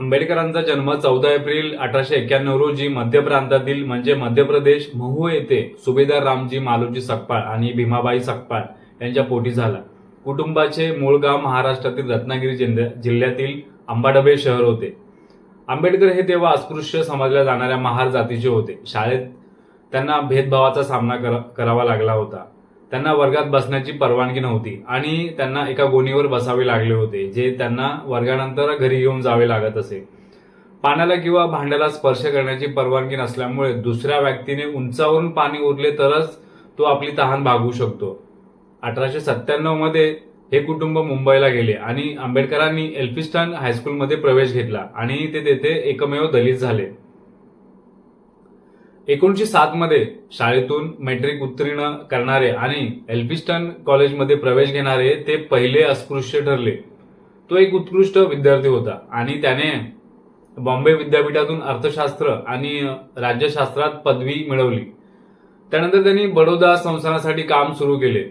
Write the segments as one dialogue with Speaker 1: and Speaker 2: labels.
Speaker 1: आंबेडकरांचा जन्म चौदा एप्रिल अठराशे एक्क्याण्णव रोजी मध्य प्रांतातील म्हणजे मध्य प्रदेश महू येथे सुभेदार रामजी मालोजी सकपाळ आणि भीमाबाई सकपाळ यांच्या पोटी झाला. कुटुंबाचे मूळ गाव महाराष्ट्रातील रत्नागिरी जिल्ह्यातील आंबाडबे शहर होते. आंबेडकर हे तेव्हा अस्पृश्य समजल्या जाणाऱ्या महार जातीचे होते. शाळेत त्यांना भेदभावाचा सामना करावा लागला होता. त्यांना वर्गात बसण्याची परवानगी नव्हती. आणि त्यांना एका गोणीवर बसावे लागले होते जे त्यांना वर्गानंतर घरी घेऊन जावे लागत असे. पाण्याला किंवा भांड्याला स्पर्श करण्याची परवानगी नसल्यामुळे दुसऱ्या व्यक्तीने उंचावरून पाणी उरले तरच तो आपली तहान भागवू शकतो. अठराशे सत्त्याण्णवमध्ये हे कुटुंब मुंबईला गेले आणि आंबेडकरांनी एल्फिस्टन हायस्कूलमध्ये प्रवेश घेतला आणि ते तेथे एकमेव दलित झाले. एकोणीसशे सात मध्ये शाळेतून मॅट्रिक उत्तीर्ण करणारे आणि एल्फिस्टन कॉलेजमध्ये प्रवेश घेणारे ते पहिले अस्पृश्य ठरले. तो एक उत्कृष्ट विद्यार्थी होता आणि त्याने बॉम्बे विद्यापीठातून अर्थशास्त्र आणि राज्यशास्त्रात पदवी मिळवली. त्यानंतर त्यांनी बडोदा संस्थानासाठी काम सुरू केले.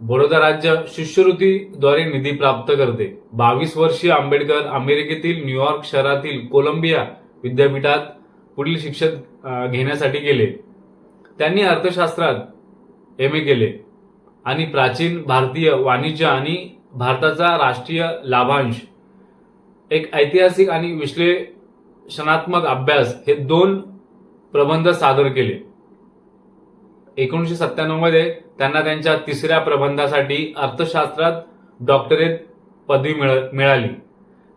Speaker 1: बडोदा राज्य शिष्यवृत्तीद्वारे निधी प्राप्त करते. बावीस वर्षीय आंबेडकर अमेरिकेतील न्यूयॉर्क शहरातील कोलंबिया विद्यापीठात पुढील शिक्षण घेण्यासाठी गेले. त्यांनी अर्थशास्त्रात एम ए केले. आणि प्राचीन भारतीय वाणिज्य आणि भारताचा राष्ट्रीय लाभांश. एक ऐतिहासिक आणि विश्लेषणात्मक अभ्यास हे दोन प्रबंध सादर केले. एकोणीसशे सत्त्याण्णवमध्ये त्यांना त्यांच्या तिसऱ्या प्रबंधासाठी अर्थशास्त्रात डॉक्टरेट पदवी मिळ- मिळाली.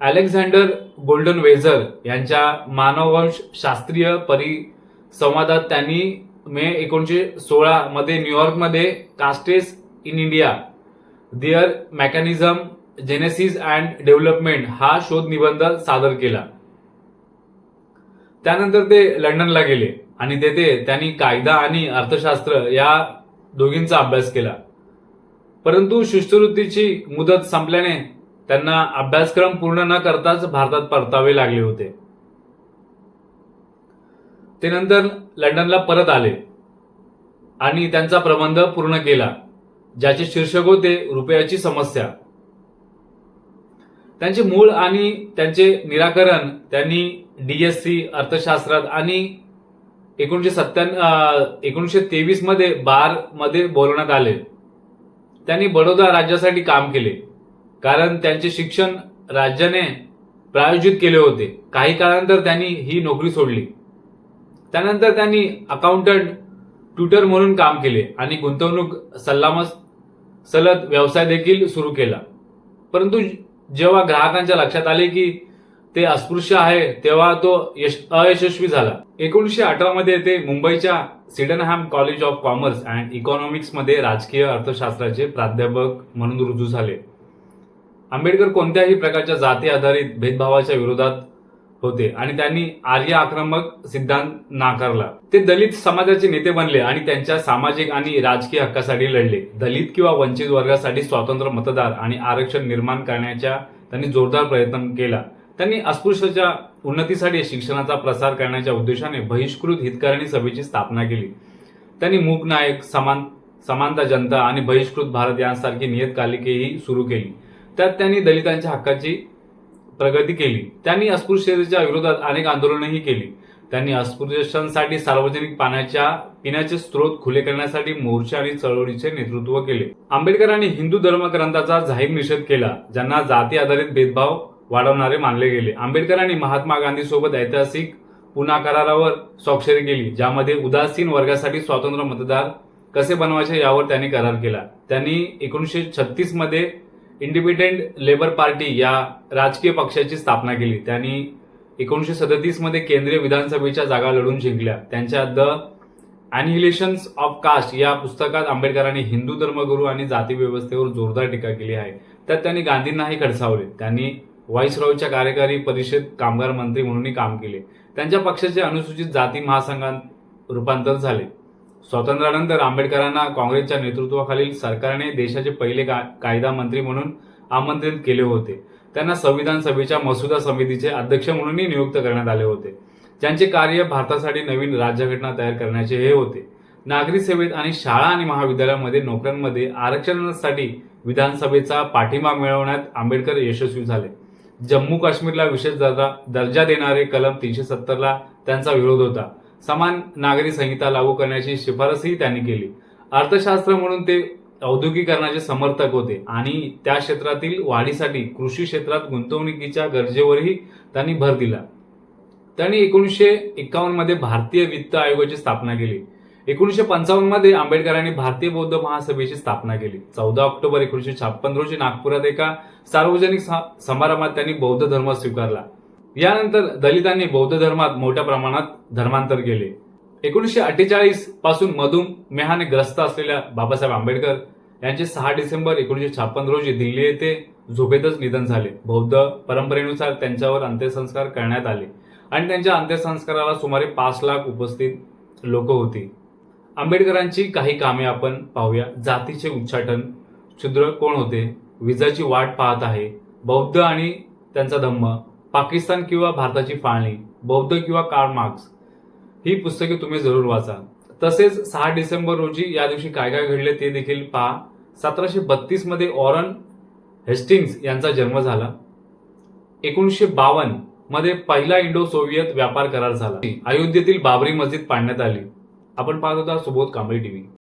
Speaker 1: अलेक्झांडर गोल्डन वेझर यांच्या मानववंश शास्त्रीय परिसंवादात त्यांनी मे एकोणीसशे सोळा मध्ये न्यूयॉर्कमध्ये castes in India their mechanism genesis and development हा शोध निबंध सादर केला. त्यानंतर ते लंडनला गेले आणि तेथे त्यांनी कायदा आणि अर्थशास्त्र या दोघींचा अभ्यास केला. परंतु शिष्यवृत्तीची मुदत संपल्याने त्यांना अभ्यासक्रम पूर्ण न करताच भारतात परतावे लागले होते. ते नंतर लंडनला परत आले आणि त्यांचा प्रबंध पूर्ण केला ज्याचे शीर्षक होते रुपयाची समस्या. त्यांचे मूळ आणि त्यांचे निराकरण त्यांनी डीएससी अर्थशास्त्रात आणि एकोणीशे सत्त्याण्णव एकोणीशे तेवीसमध्ये बारमध्ये बोलवण्यात आले. त्यांनी बडोदा राज्यासाठी काम केले. कारण त्यांचे शिक्षण राज्याने प्रायोजित केले होते. काही काळानंतर त्यांनी ही नोकरी सोडली. त्यानंतर त्यांनी अकाउंटंट ट्युटर म्हणून काम केले आणि गुंतवणूक सल्लामस सलत व्यवसाय देखील सुरू केला. परंतु जेव्हा ग्राहकांच्या लक्षात आले की ते अस्पृश्य आहे तेव्हा तो यश अयशस्वी झाला. एकोणीसशे अठरा मध्ये ते मुंबईच्या Sydenham college of commerce and इकॉनॉमिक्समध्ये राजकीय अर्थशास्त्राचे प्राध्यापक म्हणून रुजू झाले. आंबेडकर कोणत्याही प्रकारच्या जाती आधारित भेदभावाच्या विरोधात होते आणि त्यांनी आर्य आक्रमक सिद्धांत नाकारला. ते दलित समाजाचे नेते बनले आणि त्यांच्या सामाजिक आणि राजकीय हक्कासाठी लढले. दलित किंवा वंचित वर्गासाठी स्वतंत्र मतदार आणि आरक्षण निर्माण करण्याच्या त्यांनी जोरदार प्रयत्न केला. त्यांनी अस्पृश्याच्या उन्नतीसाठी शिक्षणाचा प्रसार करण्याच्या उद्देशाने बहिष्कृत हितकारिणी सभेची स्थापना केली. त्यांनी मूक नायक समान समानता जनता आणि बहिष्कृत भारत यांसारखी नियतकालिकेही सुरू केली. त्यात त्यांनी दलितांच्या हक्काची प्रगती केली. त्यांनी अस्पृश्यतेच्या विरोधात अनेक आंदोलनही केली. त्यांनी अस्पृश्यांसाठी सार्वजनिक पाण्याच्या पिण्याचे स्रोत खुले करण्यासाठी मोर्चे आणि चळवळीचे नेतृत्व केले. आंबेडकरांनी हिंदू धर्मग्रंथाचा जाहीर निषेध केला ज्यांना जाती आधारित भेदभाव वाढवणारे मानले गेले. आंबेडकरांनी महात्मा गांधी सोबत ऐतिहासिक पुन्हा करारावर स्वाक्षरी केली ज्यामध्ये उदासीन वर्गासाठी स्वतंत्र मतदार कसे बनवायचे यावर त्यांनी करार केला. त्यांनी एकोणीसशे छत्तीसमध्ये इंडिपेंडेंट लेबर पार्टी या राजकीय पक्षाची स्थापना केली. त्यांनी एकोणीसशे सदतीसमध्ये केंद्रीय विधानसभेच्या जागा लढून जिंकल्या. त्यांच्या द अॅनिहिलेशन्स ऑफ कास्ट या पुस्तकात आंबेडकरांनी हिंदू धर्मगुरू आणि जाती व्यवस्थेवर जोरदार टीका केली आहे. त्यात त्यांनी गांधींनाही खडसावले. त्यांनी व्हाईसरॉयच्या कार्यकारी परिषद कामगार मंत्री म्हणूनही काम केले. त्यांच्या पक्षाचे अनुसूचित जाती महासंघात रूपांतर झाले. स्वातंत्र्यानंतर आंबेडकरांना काँग्रेसच्या नेतृत्वाखालील सरकारने देशाचे पहिले का- कायदा मंत्री म्हणून आमंत्रित केले होते. त्यांना संविधान सभेच्या मसुदा समितीचे अध्यक्ष म्हणूनही नियुक्त करण्यात आले होते. ज्यांचे कार्य भारतासाठी नवीन राज्यघटना तयार करण्याचे हे होते. नागरी सेवेत आणि शाळा आणि महाविद्यालयामध्ये नोकऱ्यांमध्ये आरक्षणासाठी विधानसभेचा पाठिंबा मिळवण्यात आंबेडकर यशस्वी झाले. जम्मू काश्मीरला विशेष दर्जा दर्जा देणारे कलम तीनशे सत्तरला त्यांचा विरोध होता. समान नागरी संहिता लागू करण्याची शिफारसही त्यांनी केली. अर्थशास्त्र म्हणून ते औद्योगिकरणाचे समर्थक होते आणि त्या क्षेत्रातील वाढीसाठी कृषी क्षेत्रात गुंतवणुकीच्या गरजेवरही त्यांनी भर दिला. त्यांनी एकोणीसशे एकावन्नमध्ये भारतीय वित्त आयोगाची स्थापना केली. एकोणीसशे पंचावन्नमध्ये आंबेडकरांनी भारतीय बौद्ध महासभेची स्थापना केली. चौदा ऑक्टोबर एकोणीसशे छप्पन रोजी नागपुरात एका सार्वजनिक समारंभात त्यांनी बौद्ध धर्म स्वीकारला. यानंतर दलितांनी बौद्ध धर्मात मोठ्या प्रमाणात धर्मांतर केले. एकोणीसशे अठ्ठेचाळीसपासून मधुमेहाने ग्रस्त असलेल्या बाबासाहेब आंबेडकर यांचे सहा डिसेंबर एकोणीसशे छप्पन रोजी दिल्ली येथे झोपेतच निधन झाले. बौद्ध परंपरेनुसार त्यांच्यावर अंत्यसंस्कार करण्यात आले आणि त्यांच्या अंत्यसंस्काराला सुमारे पाच लाख उपस्थित लोक होती. आंबेडकरांची काही कामे आपण पाहूया. जातीचे उच्चाटन. क्षुद्र कोण होते? विजाची वाट पाहत आहे. बौद्ध आणि त्यांचा धम्म. पाकिस्तान किंवा भारताची फाळणी बौद्ध किंवा कार्ल मार्क्स ही पुस्तके तुम्ही जरूर वाचा. तसेच सहा डिसेंबर रोजी या दिवशी काय काय घडले ते देखील पहा. सतराशे बत्तीसमध्ये ऑरन हेस्टिंग्स यांचा जन्म झाला. एकोणीसशे बावन्नमध्ये पहिला इंडो सोव्हिएत व्यापार करार झाला. अयोध्येतील बाबरी मस्जिद पाडण्यात आली. आपण पाहत होता सुबोध कांबळी टीव्ही.